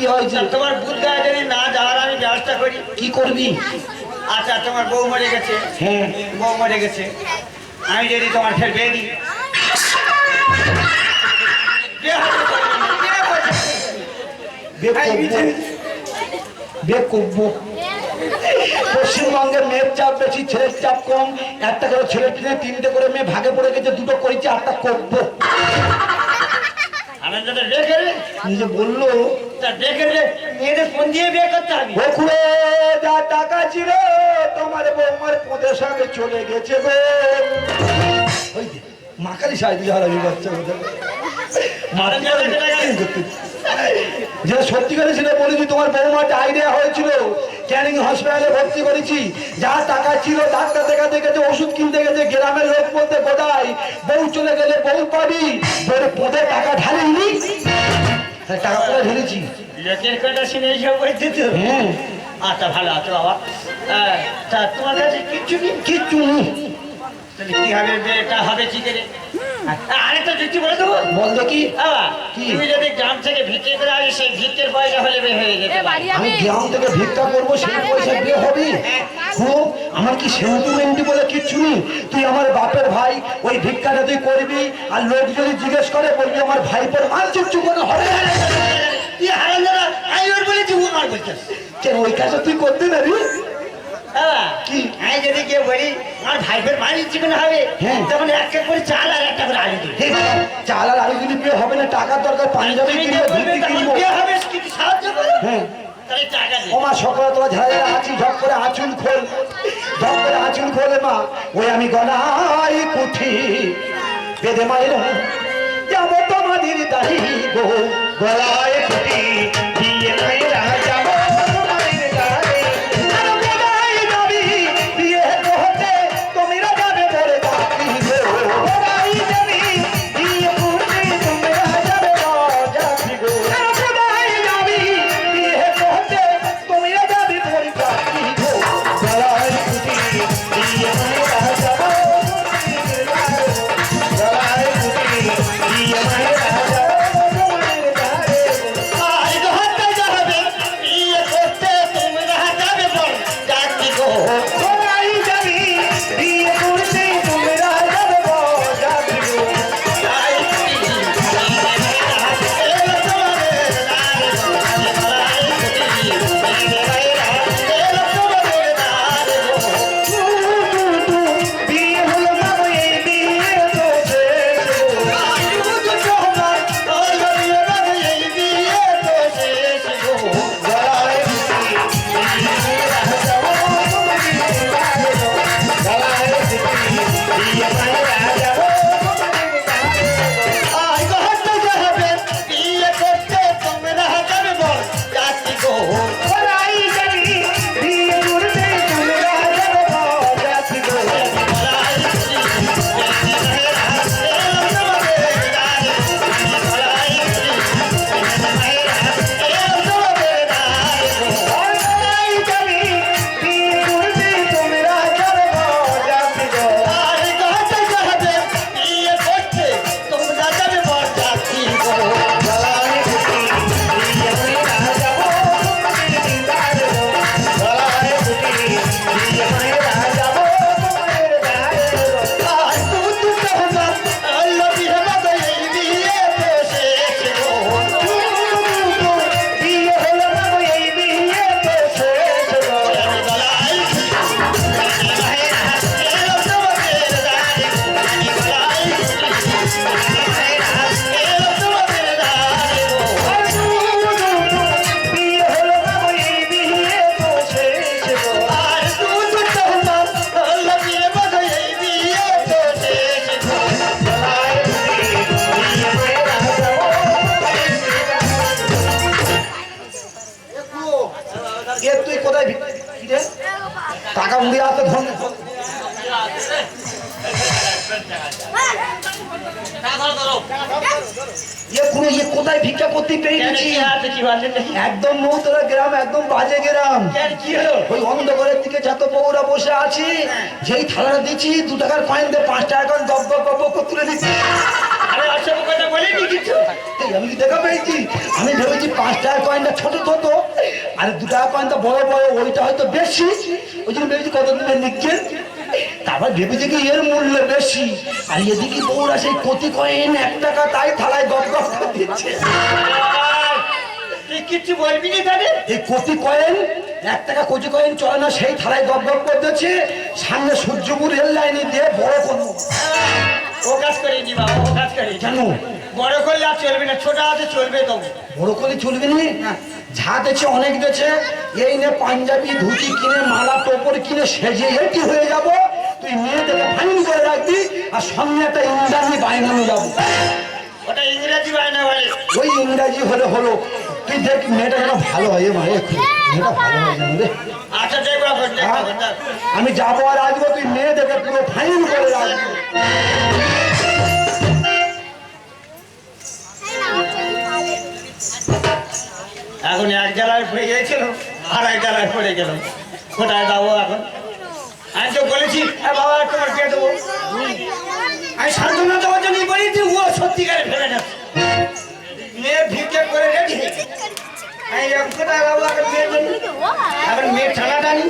কি হয়েছে তোমার গায়ে যদি না যাওয়ার আমি ব্যবস্থা করি কি করবি? আচ্ছা তোমার বউ মরে গেছে। হ্যাঁ। বউ মরে গেছে। আমি যদি তোমার ফের বিয়ে দিই। বিয়ে করব পশ্চিমবঙ্গের মেয়ের চাপ বেশি ছেলের চাপ কম। একটা করে ছেলে কিনে তিনটে করে মেয়ে ভাগে পড়ে গেছে দুটো করেছে আটটা করব। নিজে বলল টাকা ছিল, তোমার বৌমার পদের বলেছি তোমার বৌমা ডায়রিয়া হয়েছিল। ক্যানিং হসপিটালে ভর্তি করেছি। যা টাকা ছিল, ডাক্তার দেখাতে গেছে, ওষুধ কিনতে গেছে, গ্রামের লোক বলতে গোটাই বউ চলে গেলে বউ পাবি তোর পদে টাকা ঢালিনি টাকা পরে ঢেলেছি লোকের কথা শুনে এইসব বলছে তো। হ্যাঁ। আচ্ছা ভালো আছো বাবা। তা তোমার কাছে কিচ্ছু নেই? কিচ্ছু নেই। তাহলে কি হবে বিয়েটা হবে কি করে আরেকটা যুক্তি বলে দেবো? বল দেখি। কি? তুমি যদি গ্রাম থেকে ভিটে করে আসে সেই ভিটের পয়সা হলে বের হয়ে যেতে আমি গ্রাম থেকে ভিক্ষা করব সেই পয়সা বিয়ে হবে? খুব আমার কি সেন্টিমেন্টি বলে কিচ্ছু নেই? তুই আমার বাপের ভাই ওই ভিক্ষাটা তুই করবি আর লোক যদি জিজ্ঞেস করে বলবি আমার ভাইপোর মান চুপচু করে হবে তুই হারান দাদা আমি ওর বলেছি ও কেন ওই কাজটা তুই করতে পারবি? যদি কেউ বলি আমার ভাইপের মানি চিকেন হবে। হ্যাঁ। তখন একটা করে চাল আর একটা করে আলু দিই। চাল আর আলু দিলে বিয়ে হবে না টাকার দরকার পাঞ্জাবি কিনবো ধুতি কিনবো। বিয়ে হবে কিছু সাহায্য করো। হ্যাঁ। তাহলে টাকা দিই। ও মা সকালে তোরা ঝাড়া ঝাড়া আছি ঝপ করে আঁচুল খোল। ঝপ করে আঁচুল খোলে মা ওই আমি গলায় কুঠি বেদে মায়ের যাব তোমাদের দাহি গো। গলায় কুঠি দিয়ে ভিক্ষা করতে পেরেছি। একদম মৌতলা গ্রাম একদম বাজে গ্রাম। কি হলো? ওই অন্ধকারের দিকে যত বউরা বসে আছি যেই থালাটা দিচ্ছি দু টাকার কয়েন দিয়ে পাঁচ টাকা কয়েন দপ দপ করে তুলে দিচ্ছি আমি দেখা পেয়েছি? আমি ভেবেছি পাঁচ টাকার কয়েনটা ছোট ছোট। আর দু টাকা কয়েনটা বড় বড় ওইটা হয়তো বেশি। ওই জন্য ভেবেছি কত দিনে তারপর ভেবেছি কি এর মূল্য বেশি। আর এদিকে বউরা সেই কতি কয়েন এক টাকা তাই থালায় গপ গপ দিচ্ছে। কিছু বলবি না তাহলে? এই কতি কয়েন এক টাকা কচি কয়েন চলে না সেই থালায় গপ গপ করতেছে সামনে সূর্যপুর রেল লাইনে দিয়ে বড় কোনো ও কাজ করিনি বাবা ও কাজ করি কেন? বড় করলে আর চলবে না ছোট হাতে চলবে তবু। বড় করে চলবে না? যা দেছে অনেক দেছে এই নে পাঞ্জাবি ধুতি কিনে মালা টোপর কিনে সেজে এটি হয়ে যাব। তুই মেয়েদেরকে ফাইন করে রাখবি আর সঙ্গে একটা ইংরাজি নিয়ে যাব। ওটা ইংরেজি বায়না বলে। ওই ইংরাজি হলে হলো। তুই দেখ মেয়েটা যেন ভালো হয় মায়ে মেয়েটা ভালো হয় যেন রে। আচ্ছা দেখব দেখব আমি যাব আর আসব তুই মেয়েদেরকে পুরো ফাইন করে রাখবি। এখন এক জেলায় পড়ে গিয়েছিল আর এক জেলায় পড়ে গেল। কোথায় যাব এখন? আমি তো বলেছি বাবা তোমার কে দেবো? আমি সান্ত্বনা দেওয়ার জন্যই বলেছি ও সত্যিকারে ফেলে যাচ্ছে। মেয়ে ভিক্ষে করে রেডি আমি কোথায় যাব এখন মেয়ের জন্য? এখন মেয়ের ছানাটা নি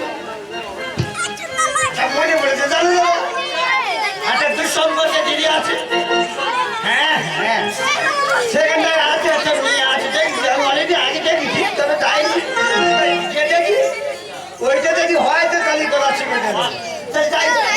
再加一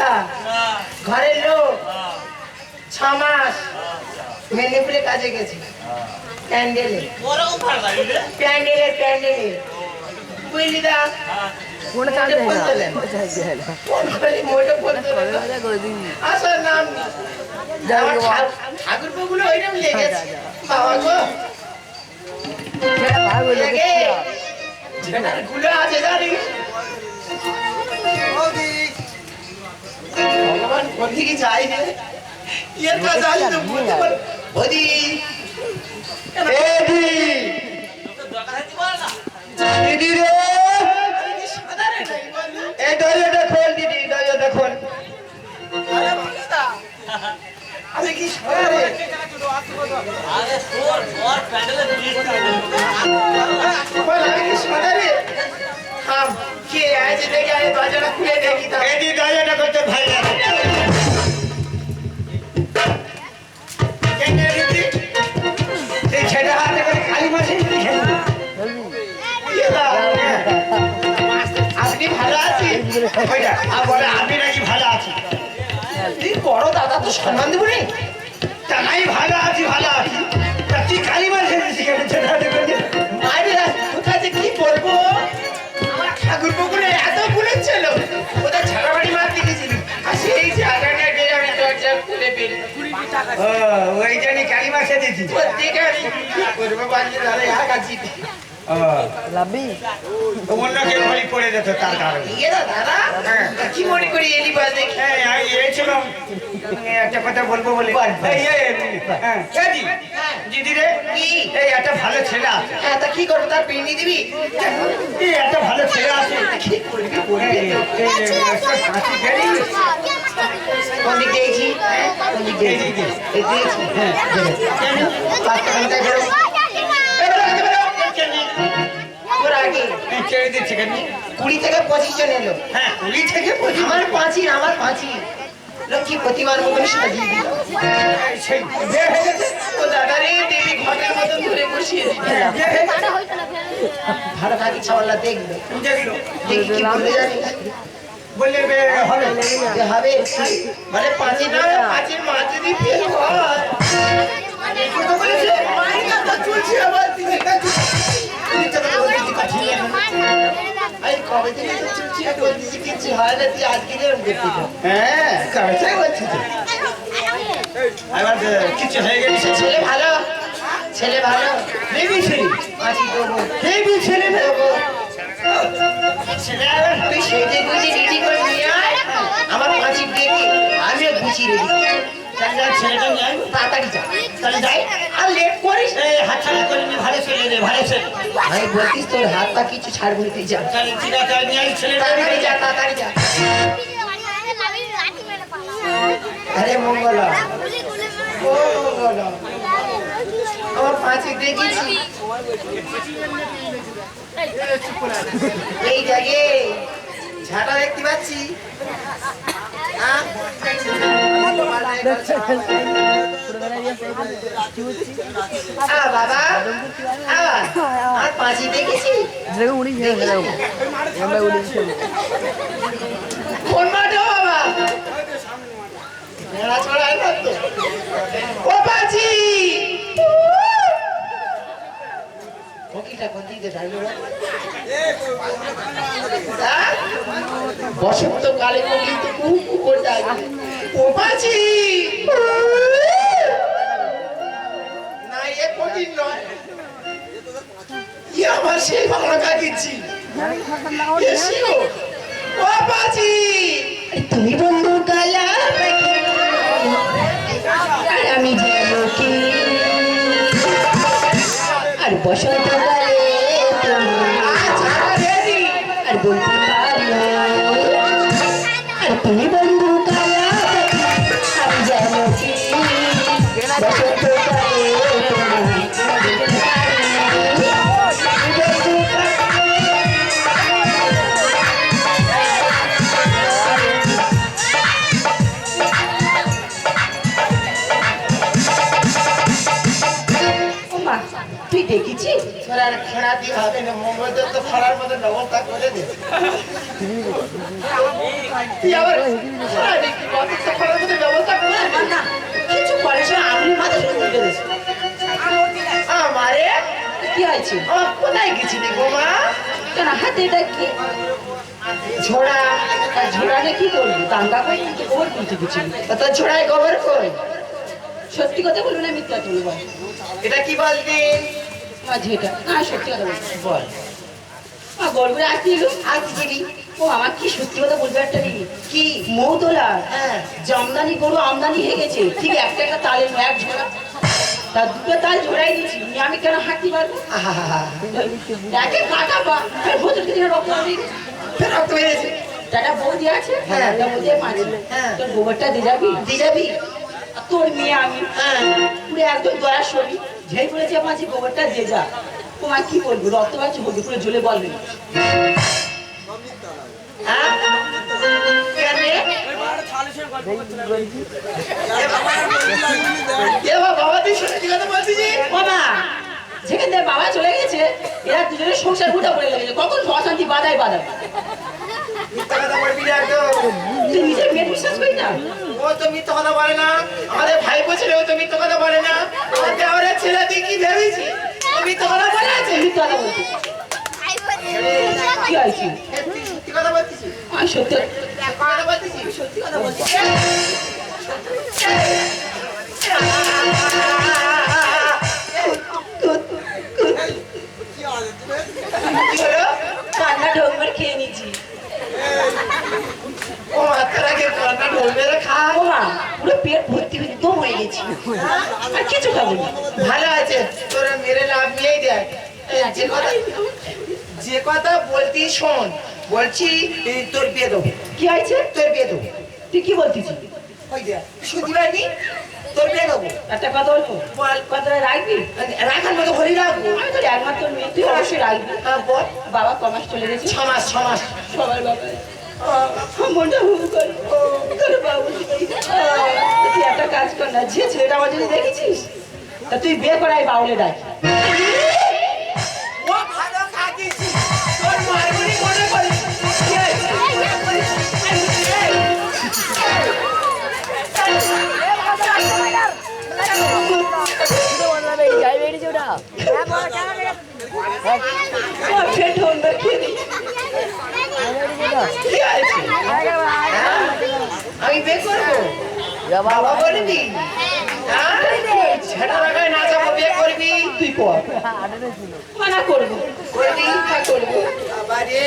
টাকা ঘরের লোক। ছ মাস মেদিনীপুরে কাজে গেছে। প্যান্ডেলে। প্যান্ডেলে প্যান্ডেলে। বুঝলি দা? ঠাকুর বাবুলো ওইরকম ভগবান কোন দিকে যায় রে? এর কাজ আজ তো বুঝতে পার খোল দিদি দরজাটা খোল আমি কি সরে কি সরে কে আজ দেখে আজ দরজাটা খুলে দেখি তো? এই দরজাটা কত ভাই আমি নাকি ভালো আছি তুই বড় দাদা তো সম্মান দেবো রে? তা নাই, ভালো আছি ভালো আছি। তা তুই কালিমা খেয়েছিস কেন ওই জন্য কালী মাসে দিছি অন্য কেউ বলি করে যেত তার কারণে কি মনে করি এলি বাস দেখে এসেছিলাম একটা কথা বলব বলে দিদি রে এই একটা ভালো ছেলে আছে হ্যাঁ তা কি করব তার পিনি দিবি একটা ভালো ছেলে আছে কি করবি কোন দিক দিয়েছি দিক দিয়েছি দিয়েছি হ্যাঁ কুড়ি থেকে পঁচিশ জন এলো হ্যাঁ। কুড়ি থেকে পঁচিশ আমার আমার লক্ষ্মী প্রতিমার মতন সাজিয়ে দিল সেই বিয়ে গেছে ও দাদা রে দেবী ঘটের মতন ধরে বসিয়ে দিলাম বিয়ে গেছে ভালো দেখবে দেখল দেখি কি বলতে জানিস বললে বিয়ে হবে। হবে মানে পাঁচি না পাঁচির মা যদি ফেল হয় চলছে আবার দিদি। কবে থেকে চলছে? এখন দিদি হয় না তুই আজকে হ্যাঁ। কিছু হয়ে গেছে? ছেলে ভালো? ছেলে ভালো? হেবি ছেলে? হেবি ছেলে তুই সেজে গুজি রেডি করে নিয়ে আয় আমার পাঁচি ডেকে আমিও গুছিয়ে রেডি ছেলেটা নিয়ে তাড়াতাড়ি যা তাহলে যাই আর লেট করিস হাত ছাড়া করে নি ভালো ছেলে রে ভালো ছেলে আমি বলতিস তোর হাত পা কিছু ছাড়বো না, তুই যা তাহলে ঠিক আছে আমি নিয়ে আসি তাড়াতাড়ি যা তাড়াতাড়ি যা আরে মঙ্গল। ও মঙ্গল। আমার পাঁচে দেখেছি এই জাগে ঝাঁটা দেখতে পাচ্ছি। কোন মাঠে বাবা মেলা ছড়ায় না তো ও পাঁচি দাঁড়িয়ে রয়েছে? হ্যাঁ? বসন্তকালে কোকিল তো কু কু করে ডাকে। ও পাঁচি না এ কোকিল নয় ই আমার সেই ভালো কাকিছি এসিও ও পাঁচি তুমি বন্ধু বসন্তকালে তুমি আর বলতে কিছু করিস না আমি মাথা শুরু করে দিয়েছি। আমারে কি আছে কোথায় গেছিলি গো কেন হাতে এটা কি? ঝোড়া। তা কি করবি? দাঙ্গা গেছিলি তা ঝোড়ায় কই? সত্যি কথা বলব না মিথ্যা বলব এটা কি বলবি আজ হ্যাঁ সত্যি কথা বলছি। বল। মা গল্পে আসছিল আসছিলি ও আমার কি সত্যি কথা বলবে একটা কি? হ্যাঁ। জামদানি গরু আমদানি হয়ে গেছে। ঠিক একটা একটা তালের এক ঝোড়া। তার দুটো তাল ঝোড়াই নিয়ে আমি কেন হাঁটতে পারব? একে কাটা রক্ত রক্ত বৌদি আছে? হ্যাঁ। বৌদি মাঝে। তোর গোবরটা দিয়ে যাবি? দিয়ে যাবি? তোর মেয়ে আমি। পুরো একদম দয়া সরি ঝেই বলেছে মাঝে গোবরটা দিয়ে যা। তোমার কি বলব? রক্ত বাড়ছে বলবি পুরো জ্বলে বলবে বাবা, যে? যেখান থেকে চলে গেছে এরা দুজনে সংসার গুটা পড়ে লেগেছে। কখন অশান্তি। তুই নিজের মেয়ে বিশ্বাস করি না? ও তো মিথ্যা কথা বলে না। আমাদের ভাই ছেলে ও তো মিথ্যা কথা বলে না আমার দেওয়ারের ছেলে তুই কি ভেবেছি ও মিথ্যা কথা বলে আছে তুই কথা বলছিস কি হয়েছে সত্যি কথা বলছিস সত্যি সত্যি কথা বলছিস সত্যি কথা বলছি কান্না ঢোকবার খেয়ে নিচ্ছি ও মাত্রার আগে পুরো পেট ভর্তি হয়ে দম হয়ে গেছি। আর কিছু খাব না। ভালো আছে তোরা মেরে লাভ নিয়েই দেখ। যে কথা যে কথা বলতি শোন বলছি তোর বিয়ে দেবো। কি হয়েছে? তোর বিয়ে দেবো। তুই কি বলতেছিস ওই দেখ তোর বিয়ে দেবো। একটা কথা বলব বল। কথাটা রাখবি? রাখার মতো হরি রাখব। আমি তোর একমাত্র মেয়ে তুই অবশ্যই রাখবি। হ্যাঁ বল। বাবা কমাস চলে গেছে। ছ মাস ছ মাস সবার বাবা। মনটা হু করে করে বাবু তুই একটা কাজ কর না যে ছেলেটা আমার যদি দেখেছিস তা তুই বিয়ে করাই বাউলে ডাক কাটিছি আমি বিয়ে করব বাবা বলবি হ্যাঁ ছেটা লাগায় না যাব বিয়ে করবি তুই কর মানা করব করবি হ্যাঁ করব বাবারে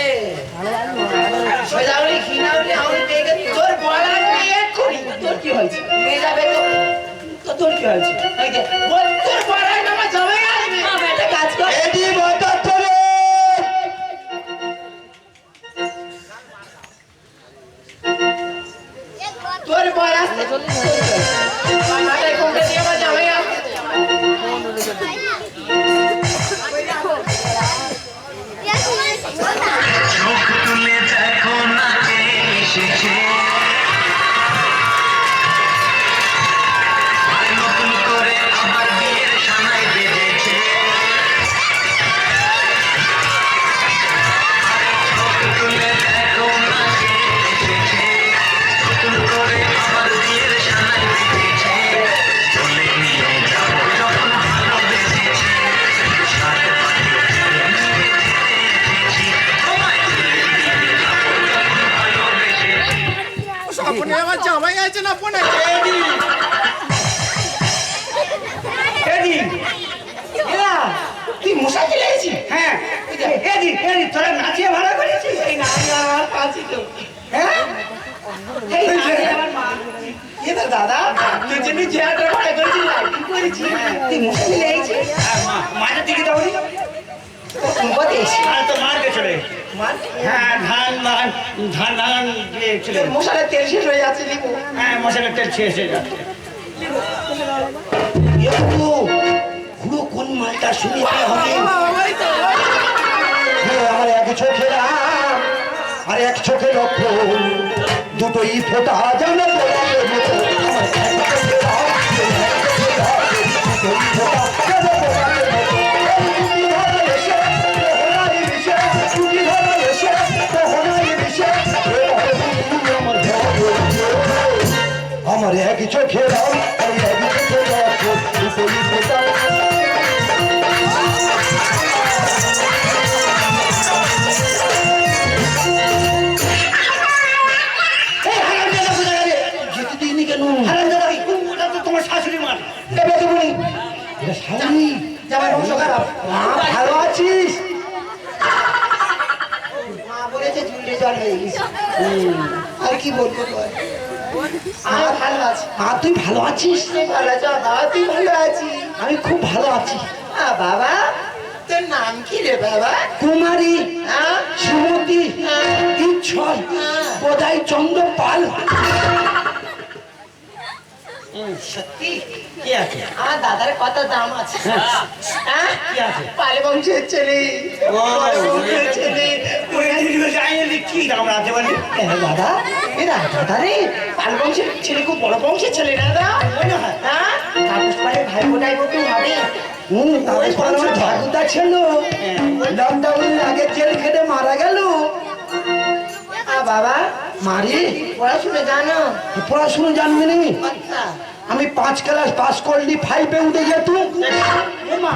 সোজা হলে ঘৃণা হলে আমি দেখে তোর করি। কি হয়েছে যাবে তো তোর কি হয়েছে বল। তোর বলা আমার আসবে একটা কাজ কর বলা তো চলে হ্যাঁ ধান ধান তেল শেষ হয়ে যাচ্ছে হ্যাঁ মশলার তেল শেষ হয়ে যাচ্ছে। একটু পুরো কোন মালটা শুনে হবে? আমার এক চোখে আর এক চোখে লক্ষণ দুটোই ফোটা জানে গোলাপের মার এবার তো বলি এটা শালি জামাই বংশ খারাপ। মা ভালো আছিস? মা বলেছে জল হয়ে গেছে। আর কি বলব তোর ভালো আছে। মা তুই ভালো আছিস? ভালো আছো? বাবা তুই ভালো আছি। আমি খুব ভালো আছি। বাবা তোর নাম কি রে বাবা? কুমারী সুমতি ইচ্ছয় বোধাই চন্দ্র পাল সত্যি? কি আছে? আমার দাদার কত দাম আছে? হ্যাঁ। কি আছে? পালে বংশের ছেলে বংশের ছেলে। ওই দিদিকে জানিয়ে কি দাম রাখতে পারি দাদা এ দাদা রে পাল বংশের ছেলে খুব বড় বংশের ছেলে দাদা? মনে হয়। হ্যাঁ? কাকুস পালে ভাই বোটাই মতো হবে। হুম ঠাকুরদা ছিল লকডাউনের আগে জেল খেটে মারা গেল। বাবা মারি পড়াশুনো জানো? পড়াশুনো জানবি নি? আচ্ছা। আমি পাঁচ ক্লাস পাস করলি ফাইভে উঠে হ্যাঁ? শিক্ষিত তুই না।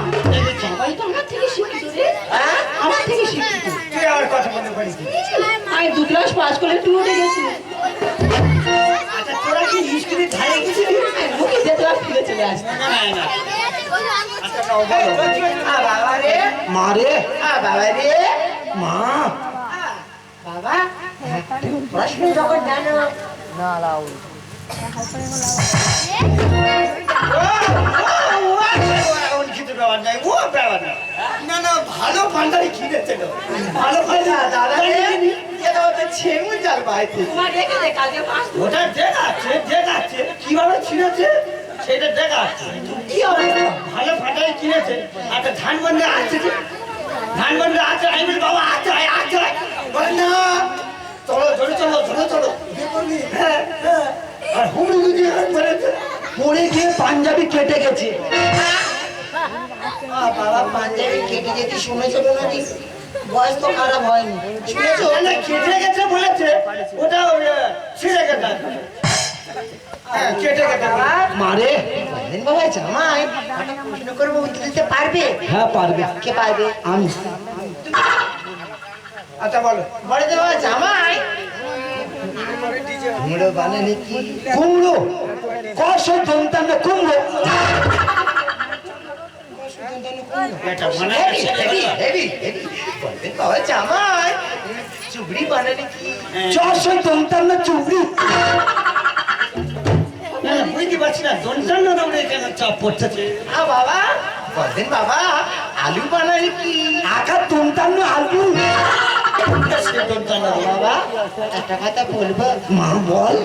আমি দু ক্লাস পাস করে তুই উঠে গেছি আচ্ছা তোরা কি স্কুলে ধারে গেছিলি? মুখে যেতে আর ফিরে চলে আসছি। না না না। আচ্ছা মারে মা বাবা। পড়াশুনো যখন জানো ও ও ও ও ও কিছু ব্যাপার নাই ও ব্যাপার না না না ভালো পাঞ্জাবি কিনেছে ভালো পাঞ্জাবি দাদা রে এটা হচ্ছে ছেমুন জাল বাইতে ওটা দেখাচ্ছে দেখাচ্ছে কীভাবে সেটা দেখাচ্ছে কি অবস্থা ভালো পাঞ্জাবি কিনেছে আচ্ছা ধান আছে ধান আছে আমি বাবা আছে আছে না চলো চলো চলো আর গুজি পড়ে গিয়ে পাঞ্জাবি কেটে গেছে। বাবা পাঞ্জাবি কেটে যেতে শুনেছো কোনোদিন বয়স তো খারাপ হয়নি। শুনেছো? না কেটে গেছে বলেছে। ওটা ছিঁড়ে গেছে। হ্যাঁ কেটে গেছে। মারে বাবা জামাই প্রশ্ন করব দিতে পারবে? হ্যাঁ পারবে। কে পারবে? আমি। আচ্ছা বলো। বলে বাবা জামাই? কুমড়ো বানালে কি? কুমড়ো কষ কুমড়ো। চুবড়ি কি? দন্তান্ন চুবড়ি। বুঝতে পারছি না। দন্তান্ন দৌড়ে কেন চাপ পড়তেছে? আ বাবা। বাবা আলু বানালে কি? আকা দন্তান্ন আলু। বাবা একটা কথা বলব মা বল।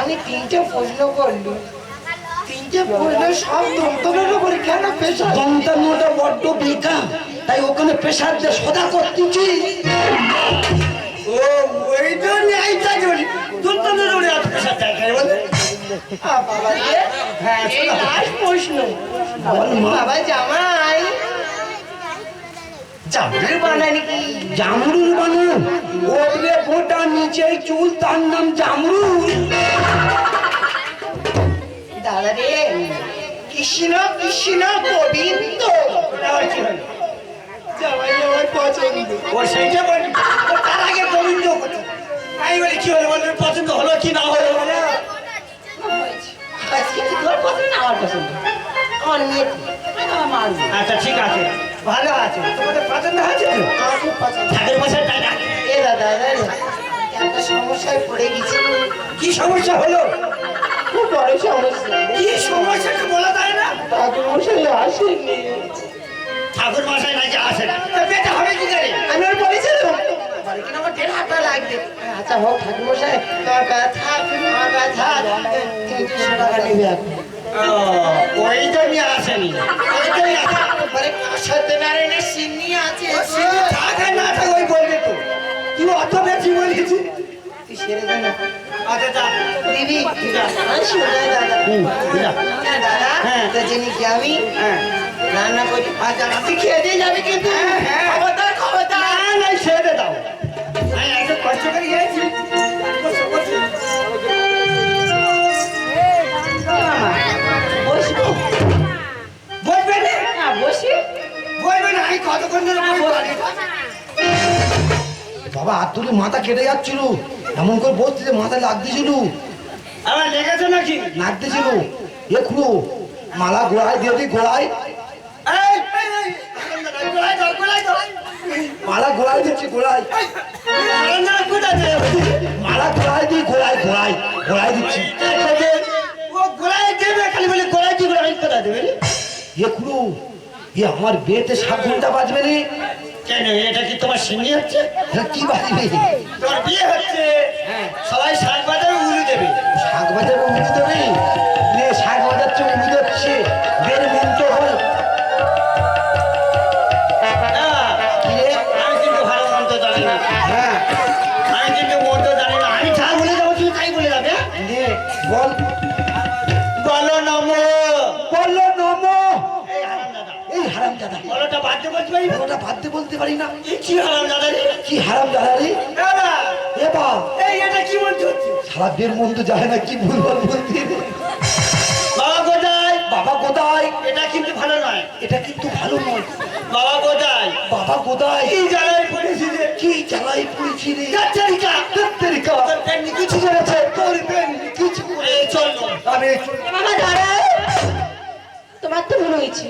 আমি তিনটে প্রশ্ন করলু। তিনটে প্রশ্ন সব দন্তনের উপরে কেন পেশা দন্তান্নটা বড্ড বেকা তাই ওখানে প্রেশার দিয়ে সদা করতেছি। ও ওই জন্য এই বলি? পেশা বলে বাবা লাস্ট প্রশ্ন। বাবা জামাই চামড়ি বানানি কি জামরুল বানু। ওরে গোটা নিচে চুল, তার নাম জামরুল। দাদা রে, কৃষ্ণ কৃষ্ণ গোবিন্দ? জামাই আমার পছন্দ। ও সেইটা কি হলো বলে, পছন্দ হলো কি না হলো আজকে কি আমার পছন্দ। আমার মানব আচ্ছা ঠিক আছে। ভালো আছে। তোমাদের পছন্দ তো? ঠাকুর মশাই টাকা এ দাদা একটা সমস্যায় পড়ে গেছি। কি সমস্যা হলো? খুব বড় সমস্যা। কি সমস্যাটা বলা যায় না? ঠাকুর মশাই আসেনি ঠাকুর মশাই নাকি আসে না তা বেটা হবে কি করে? আমি বলেছিলাম। লাগবে আচ্ছা হোক ঠাকুর মশাই তোমার টাকা নেবে এখন ও, ওই জন্য আসেনি। ওই জন্য সত্যনারায়ণের সিন্নি আছে। থাক না থাক ওই বলবে তো। তুই অত বেশি বলেছিস। তুই সেরে দে না। আচ্ছা যা। দিদি আমি দাদা। হ্যাঁ, হ্যাঁ। তো জেনে কি আমি হ্যাঁ। রান্না করি। আচ্ছা তুই খেয়ে দিয়ে যাবে কিন্তু। হ্যাঁ, হাত তুলে মাথা কেটে যাচ্ছিল। এমন করে বসতে যে মাথায় লাগতেছিল। লেগেছে নাকি? লাগতেছিল। এ খুলো মালা গোড়ায় দিয়ে দিই গোড়ায়। মালা গোড়ায় দিচ্ছি যায়? মালা দিই গোড়ায় গোড়ায় গোড়ায় দিচ্ছি। এ আমার বিয়েতে সাত ঘণ্টা বাজবে রে। কেন এটা কি তোমার সিঙ্গি হচ্ছে? হ্যাঁ, কি বাজবে তোমার বিয়ে হচ্ছে। সবাই শাক বাজারে উলু দেবে। শাক বাজার উড়ি দেবে নে শাক বাজাচ্ছে উড়ি দিচ্ছে বের মন্ত্র হল। হ্যাঁ, হ্যাঁ। আমি কিন্তু মন্ত্র জানি না। আমি যা বলে বলে বল। বলো নম। নমো। এই হারাম দাদা এই হারাম দাদা বলোটা বাধ্য বলতে পারি না। বলতে কি হারাম দাদা রে? কি হারাম দাদা রে? দাদা! এ বা এই এটা কি মন্ত্র হচ্ছে? সারা বের মন্দ যায় না কি ভুলভাল বলতে? রে। বাবা কোথায়? বাবা কোথায়? এটা কিন্তু ভালো নয়। এটা কিন্তু ভালো নয়। বাবা কোথায়? বাবা কোথায়? কি জ্বালায় পড়েছি রে? কি জ্বালাই পড়েছি রে? কাচারিকা তেরিকা তোর পেটনি কিছু করেছে? তোর বেন কিছু করে এই চল। আমি বাবা দাঁড়াও তোমার তো ভুল হয়েছে।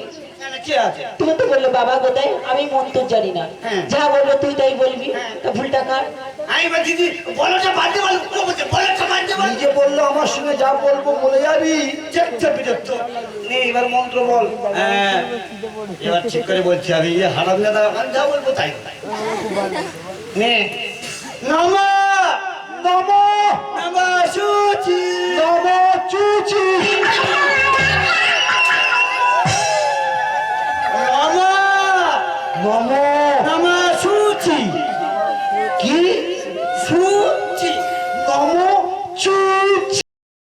কি আছে? তুমি তো বলল বাবা কোথায়? আমি মন তো জানি না। হ্যাঁ। যা বলল তুই তাই বলবি। তা ভুলটা কার? আমি বলছি দিদি বলোটা বাদ দিয়ে বলো ও বলছে বাদ দিয়ে নিজে বলল আমার সঙ্গে যা বলব বলে যাবি। চেকটা বিরক্ত নে এবার মন্ত্র বল। হ্যাঁ। এবার ঠিক করে বলছি আমি যে হারাম দাদা আমি যা বলব তাই নে। নম নম। নম সুচি নম চুচি নমো নমো নমো